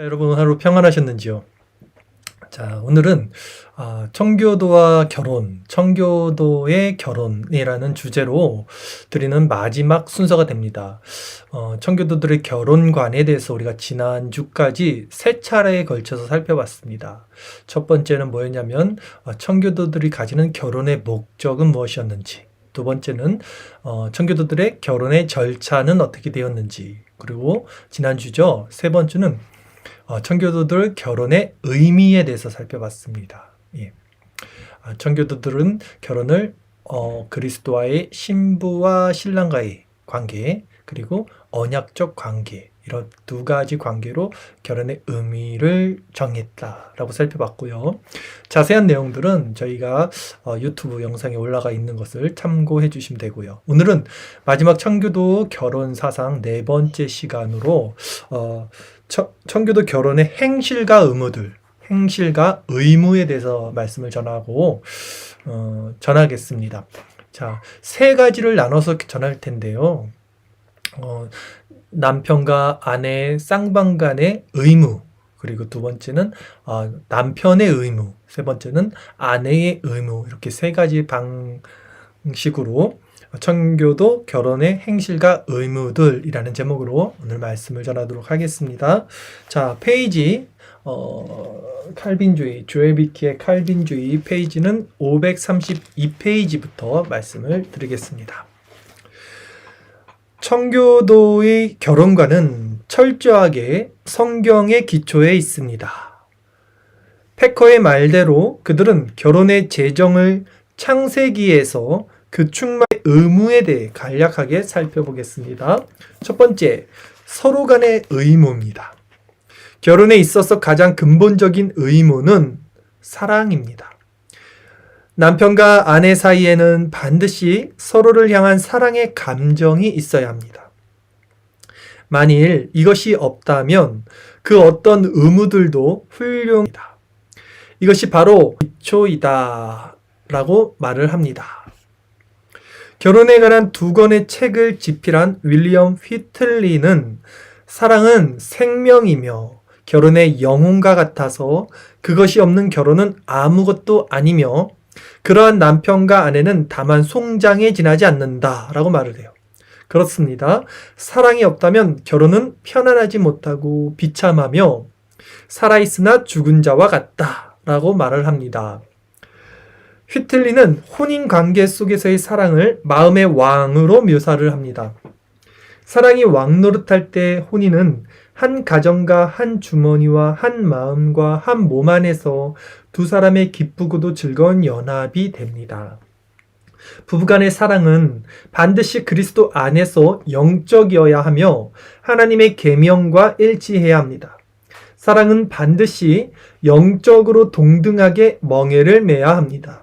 자, 여러분 하루 평안하셨는지요? 자, 오늘은 아, 청교도와 결혼, 청교도의 결혼이라는 주제로 드리는 마지막 순서가 됩니다. 어, 청교도들의 결혼관에 대해서 우리가 지난주까지 세 차례에 걸쳐서 살펴봤습니다. 첫 번째는 뭐였냐면 어, 청교도들이 가지는 결혼의 목적은 무엇이었는지, 두 번째는 어, 청교도들의 결혼의 절차는 어떻게 되었는지, 그리고 지난주죠. 세 번째는 어, 청교도들 결혼의 의미에 대해서 살펴봤습니다. 예. 아, 청교도들은 결혼을 어, 그리스도와의 신부와 신랑과의 관계 그리고 언약적 관계 이런 두 가지 관계로 결혼의 의미를 정했다라고 살펴봤고요. 자세한 내용들은 저희가 어, 유튜브 영상에 올라가 있는 것을 참고해 주시면 되고요. 오늘은 마지막 청교도 결혼 사상 네 번째 시간으로 어, 청, 청교도 결혼의 행실과 의무들, 행실과 의무에 대해서 말씀을 전하고 어, 전하겠습니다. 자, 세 가지를 나눠서 전할 텐데요. 어, 남편과 아내 쌍방 간의 의무, 그리고 두 번째는 어, 남편의 의무, 세 번째는 아내의 의무, 이렇게 세 가지 방식으로 청교도 결혼의 행실과 의무들이라는 제목으로 오늘 말씀을 전하도록 하겠습니다. 자, 페이지 어, 칼빈주의, 조에비키의 칼빈주의 페이지는 532페이지부터 말씀을 드리겠습니다. 청교도의 결혼관은 철저하게 성경의 기초에 있습니다. 패커의 말대로 그들은 결혼의 재정을 창세기에서 그 충만의 의무에 대해 간략하게 살펴보겠습니다. 첫 번째, 서로 간의 의무입니다. 결혼에 있어서 가장 근본적인 의무는 사랑입니다. 남편과 아내 사이에는 반드시 서로를 향한 사랑의 감정이 있어야 합니다. 만일 이것이 없다면 그 어떤 의무들도 훌륭합니다. 이것이 바로 기초이다 라고 말을 합니다. 결혼에 관한 두 권의 책을 집필한 윌리엄 휘틀리는 사랑은 생명이며 결혼의 영혼과 같아서 그것이 없는 결혼은 아무것도 아니며 그러한 남편과 아내는 다만 송장에 지나지 않는다라고 말을 해요. 그렇습니다. 사랑이 없다면 결혼은 편안하지 못하고 비참하며 살아있으나 죽은 자와 같다라고 말을 합니다. 휘틀리는 혼인 관계 속에서의 사랑을 마음의 왕으로 묘사를 합니다. 사랑이 왕 노릇할 때 혼인은 한 가정과 한 주머니와 한 마음과 한 몸 안에서 두 사람의 기쁘고도 즐거운 연합이 됩니다. 부부간의 사랑은 반드시 그리스도 안에서 영적이어야 하며 하나님의 계명과 일치해야 합니다. 사랑은 반드시 영적으로 동등하게 멍에를 매야 합니다.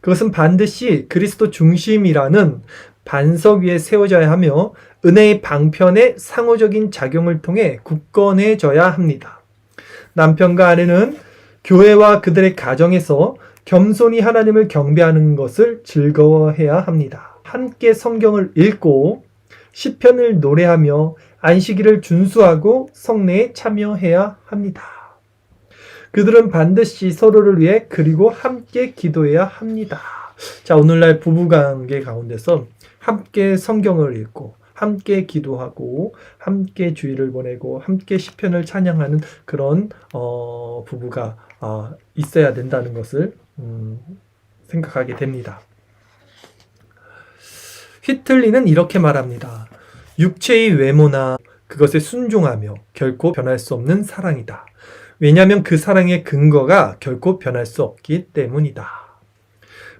그것은 반드시 그리스도 중심이라는 반석 위에 세워져야 하며 은혜의 방편의 상호적인 작용을 통해 굳건해져야 합니다. 남편과 아내는 교회와 그들의 가정에서 겸손히 하나님을 경배하는 것을 즐거워해야 합니다. 함께 성경을 읽고 시편을 노래하며 안식일을 준수하고 성례에 참여해야 합니다. 그들은 반드시 서로를 위해 그리고 함께 기도해야 합니다. 자, 오늘날 부부관계 가운데서 함께 성경을 읽고 함께 기도하고 함께 주의를 보내고 함께 시편을 찬양하는 그런 어, 부부가 어, 있어야 된다는 것을 음, 생각하게 됩니다. 휘틀리는 이렇게 말합니다. 육체의 외모나 그것에 순종하며 결코 변할 수 없는 사랑이다. 왜냐하면 그 사랑의 근거가 결코 변할 수 없기 때문이다.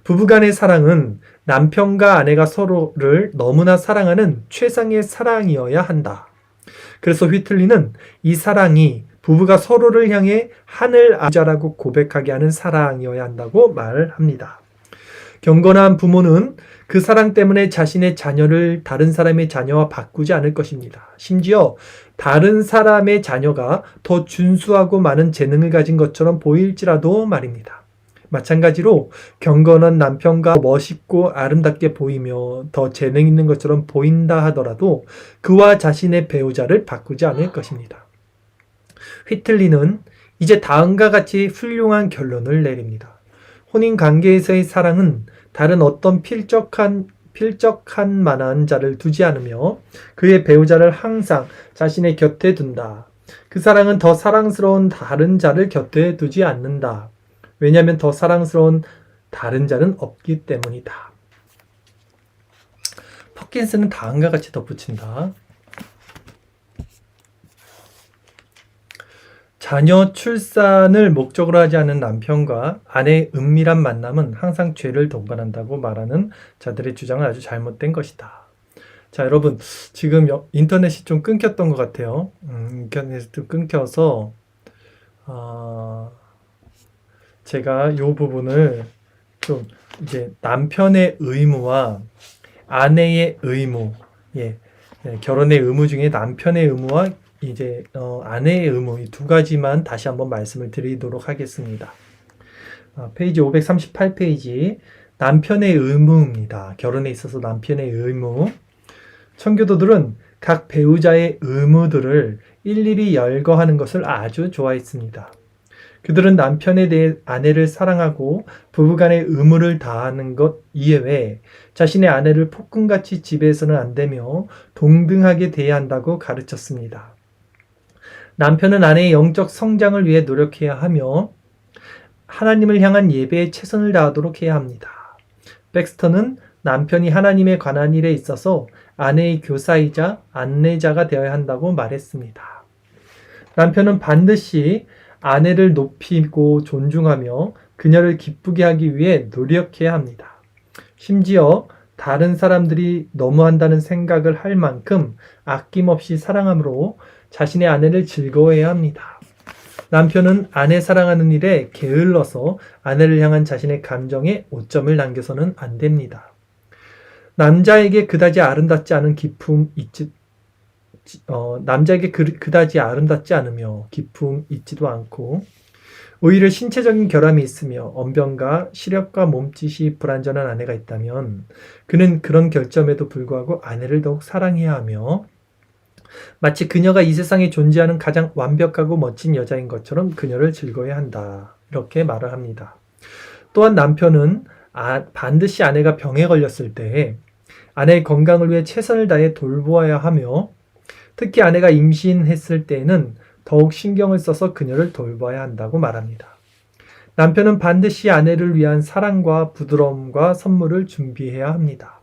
부부간의 사랑은 남편과 아내가 서로를 너무나 사랑하는 최상의 사랑이어야 한다. 그래서 휘틀리는 이 사랑이 부부가 서로를 향해 하늘 아자라고 고백하게 하는 사랑이어야 한다고 말합니다. 경건한 부모는 그 사랑 때문에 자신의 자녀를 다른 사람의 자녀와 바꾸지 않을 것입니다. 심지어 다른 사람의 자녀가 더 준수하고 많은 재능을 가진 것처럼 보일지라도 말입니다. 마찬가지로 경건한 남편과 멋있고 아름답게 보이며 더 재능 있는 것처럼 보인다 하더라도 그와 자신의 배우자를 바꾸지 않을 것입니다. 휘틀리는 이제 다음과 같이 훌륭한 결론을 내립니다. 혼인 관계에서의 사랑은 다른 어떤 필적한 필적한 만한 자를 두지 않으며 그의 배우자를 항상 자신의 곁에 둔다. 그 사랑은 더 사랑스러운 다른 자를 곁에 두지 않는다. 왜냐하면 더 사랑스러운 다른 자는 없기 때문이다. 퍼킨스는 다음과 같이 덧붙인다. 자녀 출산을 목적으로 하지 않은 남편과 아내의 은밀한 만남은 항상 죄를 동반한다고 말하는 자들의 주장은 아주 잘못된 것이다. 자, 여러분, 지금 여- 인터넷이 좀 끊겼던 것 같아요. 음, 인터넷이 좀 끊겨서, 아, 제가 이 부분을 좀 이제 남편의 의무와 아내의 의무, 예, 예, 결혼의 의무 중에 남편의 의무와 이제 어, 아내의 의무 이 두 가지만 다시 한번 말씀을 드리도록 하겠습니다. 어, 페이지 538페이지 남편의 의무입니다. 결혼에 있어서 남편의 의무. 청교도들은 각 배우자의 의무들을 일일이 열거하는 것을 아주 좋아했습니다. 그들은 남편에 대해 아내를 사랑하고 부부간의 의무를 다하는 것 이외에 자신의 아내를 폭군같이 지배해서는 안 되며 동등하게 대해야 한다고 가르쳤습니다. 남편은 아내의 영적 성장을 위해 노력해야 하며 하나님을 향한 예배에 최선을 다하도록 해야 합니다. 백스터는 남편이 하나님에 관한 일에 있어서 아내의 교사이자 안내자가 되어야 한다고 말했습니다. 남편은 반드시 아내를 높이고 존중하며 그녀를 기쁘게 하기 위해 노력해야 합니다. 심지어 다른 사람들이 너무한다는 생각을 할 만큼 아낌없이 사랑함으로 자신의 아내를 즐거워해야 합니다. 남편은 아내 사랑하는 일에 게을러서 아내를 향한 자신의 감정에 오점을 남겨서는 안 됩니다. 남자에게 그다지 아름답지 않은 기품 있지, 어, 남자에게 그, 그다지 아름답지 않으며 기품 있지도 않고 오히려 신체적인 결함이 있으며 언변과 시력과 몸짓이 불완전한 아내가 있다면 그는 그런 결점에도 불구하고 아내를 더욱 사랑해야 하며 마치 그녀가 이 세상에 존재하는 가장 완벽하고 멋진 여자인 것처럼 그녀를 즐거워해야 한다. 이렇게 말을 합니다. 또한 남편은 아, 반드시 아내가 병에 걸렸을 때 아내의 건강을 위해 최선을 다해 돌보아야 하며 특히 아내가 임신했을 때에는 더욱 신경을 써서 그녀를 돌봐야 한다고 말합니다. 남편은 반드시 아내를 위한 사랑과 부드러움과 선물을 준비해야 합니다.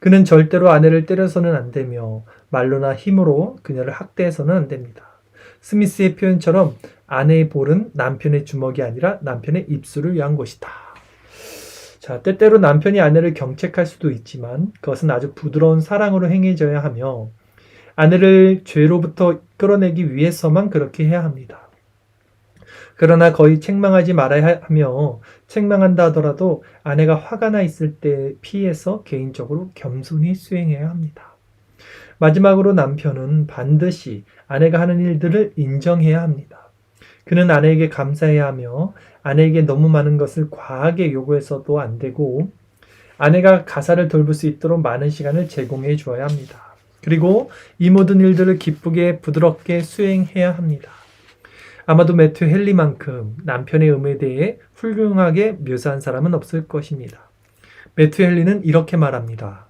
그는 절대로 아내를 때려서는 안 되며 말로나 힘으로 그녀를 학대해서는 안 됩니다. 스미스의 표현처럼 아내의 볼은 남편의 주먹이 아니라 남편의 입술을 위한 것이다. 자, 때때로 남편이 아내를 경책할 수도 있지만 그것은 아주 부드러운 사랑으로 행해져야 하며 아내를 죄로부터 끌어내기 위해서만 그렇게 해야 합니다. 그러나 거의 책망하지 말아야 하며 책망한다 하더라도 아내가 화가 나 있을 때 피해서 개인적으로 겸손히 수행해야 합니다. 마지막으로 남편은 반드시 아내가 하는 일들을 인정해야 합니다. 그는 아내에게 감사해야 하며 아내에게 너무 많은 것을 과하게 요구해서도 안 되고 아내가 가사를 돌볼 수 있도록 많은 시간을 제공해 주어야 합니다. 그리고 이 모든 일들을 기쁘게 부드럽게 수행해야 합니다. 아마도 매튜 헨리만큼 남편의 의무에 대해 훌륭하게 묘사한 사람은 없을 것입니다. 매튜 헨리는 이렇게 말합니다.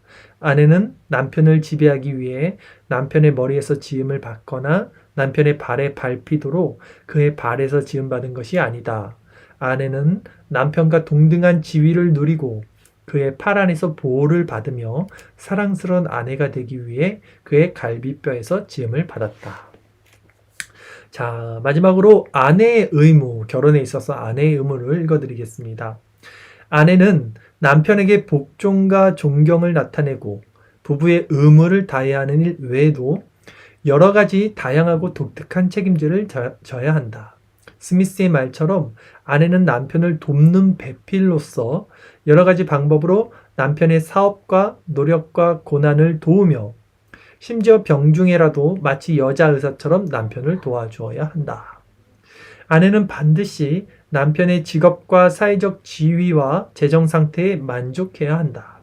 아내는 남편을 지배하기 위해 남편의 머리에서 지음을 받거나 남편의 발에 밟히도록 그의 발에서 지음받은 것이 아니다. 아내는 남편과 동등한 지위를 누리고 그의 팔 안에서 보호를 받으며 사랑스러운 아내가 되기 위해 그의 갈비뼈에서 지음을 받았다. 자, 마지막으로 아내의 의무, 결혼에 있어서 아내의 의무를 읽어드리겠습니다. 아내는 남편에게 복종과 존경을 나타내고 부부의 의무를 다해야 하는 일 외에도 여러 가지 다양하고 독특한 책임질을 져야 한다. 스미스의 말처럼 아내는 남편을 돕는 배필로서 여러 가지 방법으로 남편의 사업과 노력과 고난을 도우며 심지어 병중에라도 마치 여자 의사처럼 남편을 도와주어야 한다. 아내는 반드시 남편의 직업과 사회적 지위와 재정 상태에 만족해야 한다.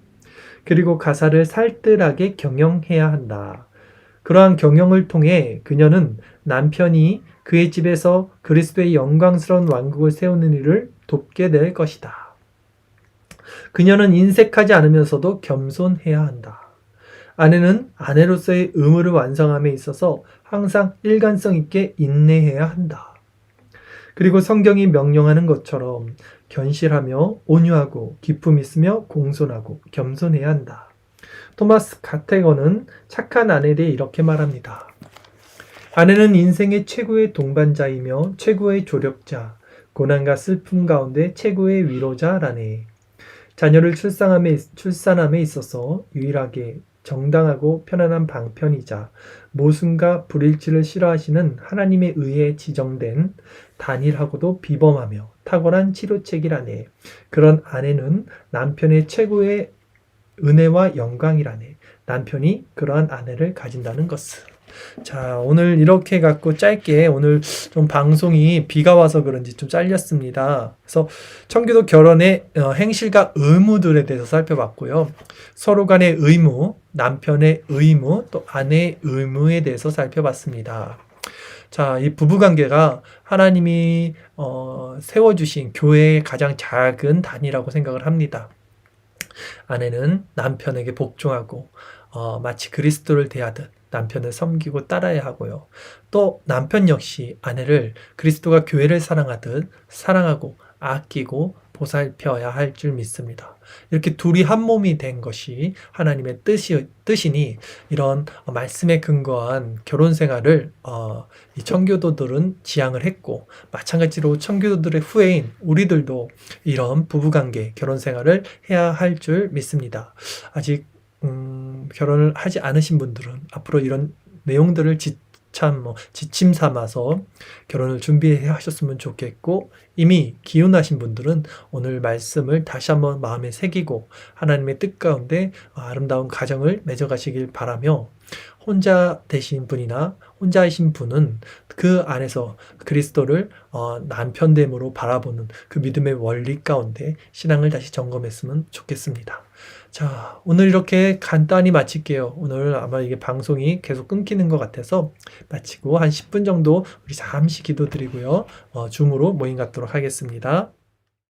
그리고 가사를 살뜰하게 경영해야 한다. 그러한 경영을 통해 그녀는 남편이 그의 집에서 그리스도의 영광스러운 왕국을 세우는 일을 돕게 될 것이다. 그녀는 인색하지 않으면서도 겸손해야 한다. 아내는 아내로서의 의무를 완성함에 있어서 항상 일관성 있게 인내해야 한다. 그리고 성경이 명령하는 것처럼 견실하며 온유하고 기품 있으며 공손하고 겸손해야 한다. 토마스 가테거는 착한 아내에 대해 이렇게 말합니다. 아내는 인생의 최고의 동반자이며 최고의 조력자, 고난과 슬픔 가운데 최고의 위로자라네. 자녀를 출산함에, 출산함에 있어서 유일하게 정당하고 편안한 방편이자 모순과 불일치를 싫어하시는 하나님에 의해 지정된 단일하고도 비범하며 탁월한 치료책이라네. 그런 아내는 남편의 최고의 은혜와 영광이라네. 남편이 그러한 아내를 가진다는 것을. 자, 오늘 이렇게 갖고 짧게 오늘 좀 방송이 비가 와서 그런지 좀 잘렸습니다. 그래서 청교도 결혼의 어, 행실과 의무들에 대해서 살펴봤고요. 서로 간의 의무, 남편의 의무, 또 아내의 의무에 대해서 살펴봤습니다. 자, 이 부부 관계가 하나님이 어, 세워주신 교회의 가장 작은 단위라고 생각을 합니다. 아내는 남편에게 복종하고 어, 마치 그리스도를 대하듯 남편을 섬기고 따라야 하고요. 또 남편 역시 아내를 그리스도가 교회를 사랑하듯 사랑하고 아끼고 보살펴야 할 줄 믿습니다. 이렇게 둘이 한 몸이 된 것이 하나님의 뜻이, 뜻이니 이런 말씀에 근거한 결혼 생활을 어, 이 청교도들은 지향을 했고 마찬가지로 청교도들의 후예인 우리들도 이런 부부관계 결혼 생활을 해야 할 줄 믿습니다. 아직 음, 결혼을 하지 않으신 분들은 앞으로 이런 내용들을 지, 참, 뭐, 지침 삼아서 결혼을 준비해 하셨으면 좋겠고, 이미 기혼하신 분들은 오늘 말씀을 다시 한번 마음에 새기고, 하나님의 뜻 가운데 아름다운 가정을 맺어가시길 바라며, 혼자 되신 분이나 혼자이신 분은 그 안에서 그리스도를 어, 남편됨으로 바라보는 그 믿음의 원리 가운데 신앙을 다시 점검했으면 좋겠습니다. 자, 오늘 이렇게 간단히 마칠게요. 오늘 아마 이게 방송이 계속 끊기는 것 같아서 마치고 한 10분 정도 우리 잠시 기도 드리고요. 어, 줌으로 모임 갖도록 하겠습니다.